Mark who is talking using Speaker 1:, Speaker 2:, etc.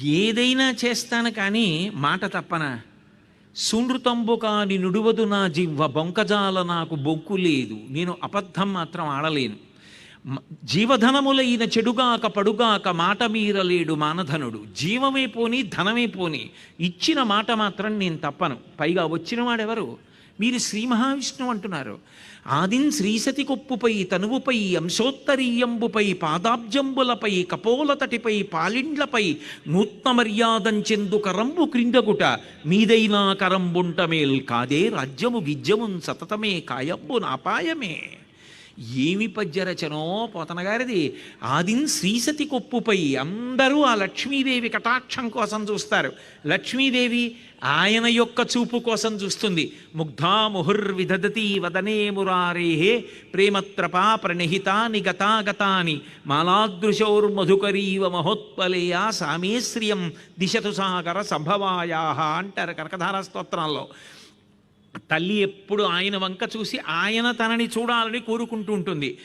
Speaker 1: ఏదైనా చేస్తాను కానీ మాట తప్పన? సునృతంబు కాని నుడువదు నా జివ్వ బొంకజాల నాకు బొంకు లేదు. నేను అబద్ధం మాత్రం ఆడలేను. జీవధనములైన చెడుగాక పడుగాక మాట మీరలేడు మానధనుడు. జీవమే పోని ధనమే పోని. ఇచ్చిన మాట మాత్రం నేను తప్పను. పైగా వచ్చిన వాడెవరు మీరు శ్రీ మహావిష్ణువు అంటున్నారు. ఆదిన్ శ్రీసతి కొప్పుపై తనువుపై అంశోత్తరీయంబుపై పాదాబ్జంబులపై కపోలతటిపై పాలిండ్లపై నూత్న మర్యాదంచెందు కరంబు క్రిందగుట మీదైనా కరంబుంటమేల్ కాదే రాజ్యము విద్యమున్ సతతమే కాయబ్బు నాపాయమే ఏమి పద్యరచనో పోతనగారిది. ఆదిన్ శ్రీసతి కొప్పుపై అందరూ ఆ లక్ష్మీదేవి కటాక్షం కోసం చూస్తారు. లక్ష్మీదేవి ఆయన యొక్క చూపు కోసం చూస్తుంది. ముగ్ధా ముహుర్విదధతి వదనే మురారేహే ప్రేమత్రపా ప్రణిహితాని గతాగతాని మాలాదృశోర్మధుకరీవ మహోత్పలేయా సామేశ్రియం దిశతు సాగర సంభవాయా అంటారు కనకధారా స్తోత్రాల్లో. తల్లి ఎప్పుడు ఆయన వంక చూసి ఆయన తనని చూడాలని కోరుకుంటూ ఉంటుంది.